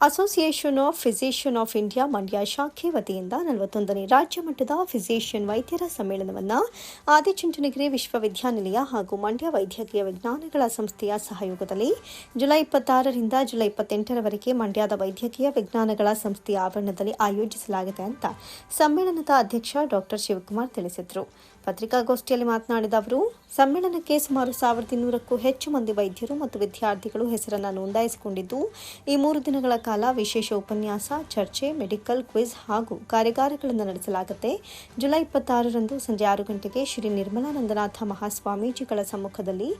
Association of physician of India Mandya ಶಾಖೆ ವತಿಯಿಂದ ನಲವತ್ತೊಂದನೇ ರಾಜ್ಯ ಮಟ್ಟದ ಫಿಸಿಷಿಯನ್ ವೈದ್ಯರ ಸಮ್ಮೇಳನವನ್ನು ಆದಿಚುಂಚನಗಿರಿ ವಿಶ್ವವಿದ್ಯಾನಿಲಯ ಹಾಗೂ ಮಂಡ್ಯ ವೈದ್ಯಕೀಯ ವಿಜ್ಞಾನಗಳ ಸಂಸ್ಥೆಯ ಸಹಯೋಗದಲ್ಲಿ ಜುಲೈ ಇಪ್ಪತ್ತಾರರಿಂದ ಜುಲೈ ಇಪ್ಪತ್ತೆಂಟರವರೆಗೆ ಮಂಡ್ಯದ ವೈದ್ಯಕೀಯ ವಿಜ್ಞಾನಗಳ ಸಂಸ್ಥೆಯ ಆವರಣದಲ್ಲಿ ಆಯೋಜಿಸಲಾಗಿದೆ ಅಂತ ಸಮ್ಮೇಳನದ ಅಧ್ಯಕ್ಷ ಡಾಕ್ಟರ್ ಶಿವಕುಮಾರ್ ತಿಳಿಸಿದರು. ಪತ್ರಿಕಾಗೋಷ್ಠಿಯಲ್ಲಿ ಮಾತನಾಡಿದ ಅವರು, ಸಮ್ಮೇಳನಕ್ಕೆ ಸುಮಾರು ಸಾವಿರದ ಇನ್ನೂರಕ್ಕೂ ಹೆಚ್ಚು ಮಂದಿ ವೈದ್ಯರು ಮತ್ತು ವಿದ್ಯಾರ್ಥಿಗಳು ಹೆಸರನ್ನು ನೋಂದಾಯಿಸಿಕೊಂಡಿದ್ದು, ಈ ಮೂರು ದಿನಗಳ ಕಾಲ ವಿಶೇಷ ಉಪನ್ಯಾಸ, ಚರ್ಚೆ, ಮೆಡಿಕಲ್ ಕ್ವಿಜ್ ಹಾಗೂ ಕಾರ್ಯಾಗಾರಗಳನ್ನು ನಡೆಸಲಾಗುತ್ತೆ. ಜುಲೈ ಇಪ್ಪತ್ತಾರರಂದು ಸಂಜೆ ಆರು ಗಂಟೆಗೆ ಶ್ರೀ ನಿರ್ಮಲಾನಂದನಾಥ ಮಹಾಸ್ವಾಮೀಜಿಗಳ ಸಮ್ಮುಖದಲ್ಲಿ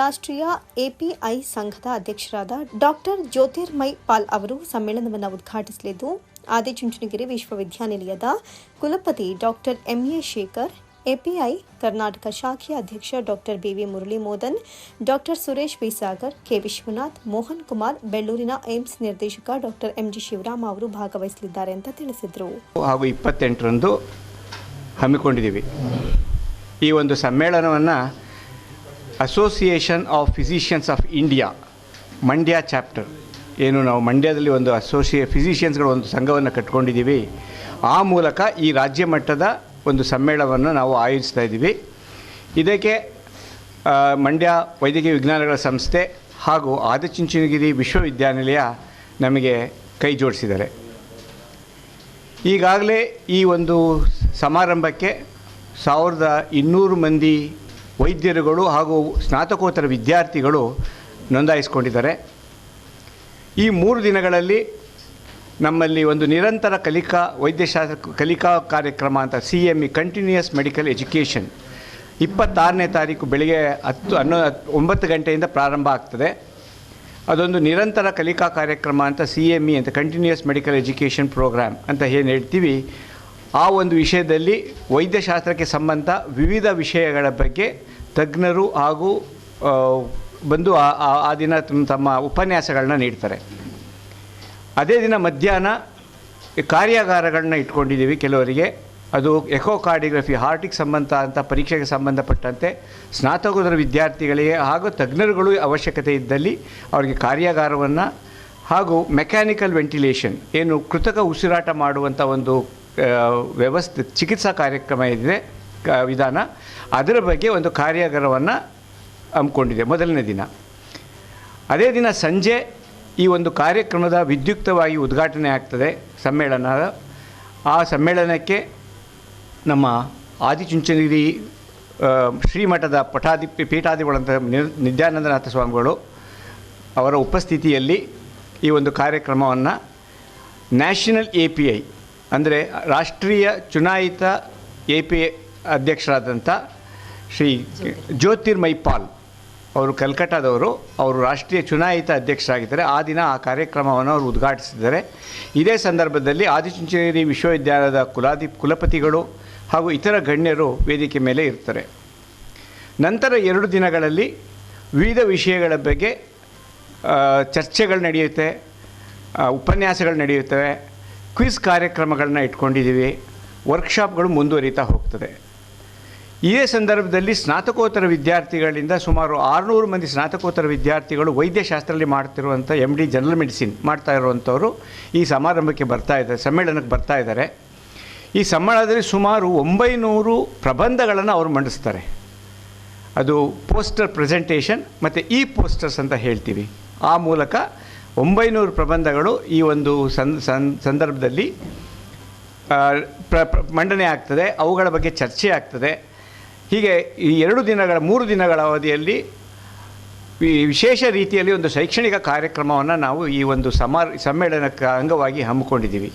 ರಾಷ್ಟ್ರೀಯ ಎಪಿಐ ಸಂಘದ ಅಧ್ಯಕ್ಷರಾದ ಡಾಕ್ಟರ್ ಜ್ಯೋತಿರ್ಮಯ್ ಪಾಲ್ ಅವರು ಸಮ್ಮೇಳನವನ್ನು ಉದ್ಘಾಟಿಸಲಿದ್ದು ಆದಿಚುಂಚನಗಿರಿ ವಿಶ್ವವಿದ್ಯಾನಿಲಯದ ಕುಲಪತಿ doctor M A Shekhar API Karnataka ಶಾಖೆಯ ಅಧ್ಯಕ್ಷ ಡಾಕ್ಟರ್ ಬಿವಿ ಮುರಳಿ ಮೋದನ್ ಡಾಕ್ಟರ್ ಸುರೇಶ್ ಬಿಸಾಗರ್, ಕೆ ವಿಶ್ವನಾಥ್, ಮೋಹನ್ ಕುಮಾರ್, ಬೆಳ್ಳೂರಿನ ಏಮ್ಸ್ ನಿರ್ದೇಶಕ ಡಾಕ್ಟರ್ ಎಂಜಿ ಶಿವರಾಮ್ ಅವರು ಭಾಗವಹಿಸಲಿದ್ದಾರೆ ಅಂತ ತಿಳಿಸಿದರು. ಹಾಗೂ ಇಪ್ಪತ್ತೆಂಟರಂದು ಹಮ್ಮಿಕೊಂಡಿದ್ದೀವಿ. ಈ ಒಂದು ಸಮ್ಮೇಳನವನ್ನು association of physicians of India Mandya chapter, ಏನು ನಾವು ಮಂಡ್ಯದಲ್ಲಿ ಒಂದು ಅಸೋಸಿಯೇ ಫಿಸಿಷಿಯನ್ಸ್ಗಳ ಒಂದು ಸಂಘವನ್ನು ಕಟ್ಕೊಂಡಿದ್ದೀವಿ. ಆ ಮೂಲಕ ಈ ರಾಜ್ಯ ಮಟ್ಟದ ಒಂದು ಸಮ್ಮೇಳನವನ್ನು ನಾವು ಆಯೋಜಿಸ್ತಾ ಇದ್ದೀವಿ. ಇದಕ್ಕೆ ಮಂಡ್ಯ ವೈದ್ಯಕೀಯ ವಿಜ್ಞಾನಗಳ ಸಂಸ್ಥೆ ಹಾಗೂ ಆದಿಚುಂಚನಗಿರಿ ವಿಶ್ವವಿದ್ಯಾನಿಲಯ ನಮಗೆ ಕೈ ಜೋಡಿಸಿದ್ದಾರೆ. ಈಗಾಗಲೇ ಈ ಒಂದು ಸಮಾರಂಭಕ್ಕೆ ಸಾವಿರದ ಇನ್ನೂರು ಮಂದಿ ವೈದ್ಯರುಗಳು ಹಾಗೂ ಸ್ನಾತಕೋತ್ತರ ವಿದ್ಯಾರ್ಥಿಗಳು ನೋಂದಾಯಿಸಿಕೊಂಡಿದ್ದಾರೆ. ಈ ಮೂರು ದಿನಗಳಲ್ಲಿ ನಮ್ಮಲ್ಲಿ ಒಂದು ನಿರಂತರ ಕಲಿಕಾ ವೈದ್ಯಶಾಸ್ತ್ರ ಕಲಿಕಾ ಕಾರ್ಯಕ್ರಮ ಅಂತ C M E continuous medical education ಇಪ್ಪತ್ತಾರನೇ ತಾರೀಕು ಬೆಳಿಗ್ಗೆ ಹತ್ತು, ಹನ್ನೊ, ಒಂಬತ್ತು ಗಂಟೆಯಿಂದ ಪ್ರಾರಂಭ ಆಗ್ತದೆ. ಅದೊಂದು ನಿರಂತರ ಕಲಿಕಾ ಕಾರ್ಯಕ್ರಮ ಅಂತ ಸಿ ಎಂ ಇ ಅಂತ ಕಂಟಿನ್ಯೂಯಸ್ ಮೆಡಿಕಲ್ ಎಜುಕೇಷನ್ ಪ್ರೋಗ್ರಾಮ್ ಅಂತ ಏನು ಹೇಳ್ತೀವಿ. ಆ ಒಂದು ವಿಷಯದಲ್ಲಿ ವೈದ್ಯಶಾಸ್ತ್ರಕ್ಕೆ ಸಂಬಂಧ ವಿವಿಧ ವಿಷಯಗಳ ಬಗ್ಗೆ ತಜ್ಞರು ಹಾಗೂ ಬಂದು ಆ- ದಿನ ತಮ್ಮ ಉಪನ್ಯಾಸಗಳನ್ನ ನೀಡ್ತಾರೆ. ಅದೇ ದಿನ ಮಧ್ಯಾಹ್ನ ಕಾರ್ಯಾಗಾರಗಳನ್ನ ಇಟ್ಕೊಂಡಿದ್ದೀವಿ ಕೆಲವರಿಗೆ. ಅದು ಎಕೋಕಾರ್ಡಿಗ್ರಫಿ ಹಾರ್ಟಿಗೆ ಸಂಬಂಧ ಅಂತ, ಪರೀಕ್ಷೆಗೆ ಸಂಬಂಧಪಟ್ಟಂತೆ ಸ್ನಾತಕೋತ್ತರ ವಿದ್ಯಾರ್ಥಿಗಳಿಗೆ ಹಾಗೂ ತಜ್ಞರುಗಳು ಅವಶ್ಯಕತೆ ಇದ್ದಲ್ಲಿ ಅವರಿಗೆ ಕಾರ್ಯಾಗಾರವನ್ನು ಹಾಗೂ ಮೆಕ್ಯಾನಿಕಲ್ ವೆಂಟಿಲೇಷನ್ ಏನು ಕೃತಕ ಉಸಿರಾಟ ಮಾಡುವಂಥ ಒಂದು ವ್ಯವಸ್ಥೆ, ಚಿಕಿತ್ಸಾ ಕಾರ್ಯಕ್ರಮ ಇದೆ ವಿಧಾನ. ಅದರ ಬಗ್ಗೆ ಒಂದು ಕಾರ್ಯಾಗಾರವನ್ನು ಹಮ್ಮಿಕೊಂಡಿದೆ ಮೊದಲನೇ ದಿನ. ಅದೇ ದಿನ ಸಂಜೆ ಈ ಒಂದು ಕಾರ್ಯಕ್ರಮದ ವಿದ್ಯುಕ್ತವಾಗಿ ಉದ್ಘಾಟನೆ ಆಗ್ತದೆ ಸಮ್ಮೇಳನ. ಆ ಸಮ್ಮೇಳನಕ್ಕೆ ನಮ್ಮ ಆದಿಚುಂಚನಗಿರಿ ಶ್ರೀಮಠದ ಪಠಾಧಿ ಪೀಠಾಧಿಪಗಳಂತ ನಿರ್ ನಿತ್ಯಾನಂದನಾಥ ಸ್ವಾಮಿಗಳು ಅವರ ಉಪಸ್ಥಿತಿಯಲ್ಲಿ ಈ ಒಂದು ಕಾರ್ಯಕ್ರಮವನ್ನು ನ್ಯಾಷನಲ್ ಎ ಪಿ ಐ ಅಂದರೆ ರಾಷ್ಟ್ರೀಯ ಚುನಾಯಿತ ಎ ಪಿ ಐ ಅಧ್ಯಕ್ಷರಾದಂಥ ಶ್ರೀ ಜ್ಯೋತಿರ್ಮಯ್ ಪಾಲ್ ಅವರು ಕಲ್ಕಟ್ಟಾದವರು ಅವರು ರಾಷ್ಟ್ರೀಯ ಚುನಾಯಿತ ಅಧ್ಯಕ್ಷರಾಗಿದ್ದಾರೆ. ಆ ದಿನ ಆ ಕಾರ್ಯಕ್ರಮವನ್ನು ಅವರು ಉದ್ಘಾಟಿಸಿದ್ದಾರೆ. ಇದೇ ಸಂದರ್ಭದಲ್ಲಿ ಆದಿಚುಂಚೇರಿ ವಿಶ್ವವಿದ್ಯಾಲಯದ ಕುಲಾಧಿ ಕುಲಪತಿಗಳು ಹಾಗೂ ಇತರ ಗಣ್ಯರು ವೇದಿಕೆ ಮೇಲೆ ಇರ್ತಾರೆ ನಂತರ ಎರಡು ದಿನಗಳಲ್ಲಿ ವಿವಿಧ ವಿಷಯಗಳ ಬಗ್ಗೆ ಚರ್ಚೆಗಳು ನಡೆಯುತ್ತೆ ಉಪನ್ಯಾಸಗಳು ನಡೆಯುತ್ತವೆ. ಕ್ವಿಜ್ ಕಾರ್ಯಕ್ರಮಗಳನ್ನ ಇಟ್ಕೊಂಡಿದ್ದೀವಿ. ವರ್ಕ್ಶಾಪ್ಗಳು ಮುಂದುವರಿತಾ ಹೋಗ್ತದೆ. ಇದೇ ಸಂದರ್ಭದಲ್ಲಿ ಸ್ನಾತಕೋತ್ತರ ವಿದ್ಯಾರ್ಥಿಗಳಿಂದ ಸುಮಾರು ಆರುನೂರು ಮಂದಿ ಸ್ನಾತಕೋತ್ತರ ವಿದ್ಯಾರ್ಥಿಗಳು ವೈದ್ಯಶಾಸ್ತ್ರದಲ್ಲಿ ಮಾಡ್ತಿರುವಂಥ ಎಂ ಡಿ ಜನರಲ್ ಮೆಡಿಸಿನ್ ಮಾಡ್ತಾ ಇರುವಂಥವರು ಈ ಸಮಾರಂಭಕ್ಕೆ ಬರ್ತಾ ಇದ್ದಾರೆ, ಸಮ್ಮೇಳನಕ್ಕೆ ಬರ್ತಾ ಇದ್ದಾರೆ. ಈ ಸಮ್ಮೇಳನದಲ್ಲಿ ಸುಮಾರು ಒಂಬೈನೂರು ಪ್ರಬಂಧಗಳನ್ನು ಅವರು ಮಂಡಿಸ್ತಾರೆ. ಅದು ಪೋಸ್ಟರ್ ಪ್ರೆಸೆಂಟೇಷನ್ ಮತ್ತು ಇ ಪೋಸ್ಟರ್ಸ್ ಅಂತ ಹೇಳ್ತೀವಿ. ಆ ಮೂಲಕ ಒಂಬೈನೂರು ಪ್ರಬಂಧಗಳು ಈ ಒಂದು ಸಂದರ್ಭದಲ್ಲಿ ಪ್ರ- ಮಂಡನೆ ಆಗ್ತದೆ, ಅವುಗಳ ಬಗ್ಗೆ ಚರ್ಚೆ ಆಗ್ತದೆ. ಹೀಗೆ ಈ ಎರಡು ದಿನಗಳ, ಮೂರು ದಿನಗಳ ಅವಧಿಯಲ್ಲಿ ವಿಶೇಷ ರೀತಿಯಲ್ಲಿ ಒಂದು ಶೈಕ್ಷಣಿಕ ಕಾರ್ಯಕ್ರಮವನ್ನು ನಾವು ಈ ಒಂದು ಸಮಾರ್, ಸಮ್ಮೇಳನಕ್ಕೆ ಅಂಗವಾಗಿ ಹಮ್ಮಿಕೊಂಡಿದ್ದೀವಿ.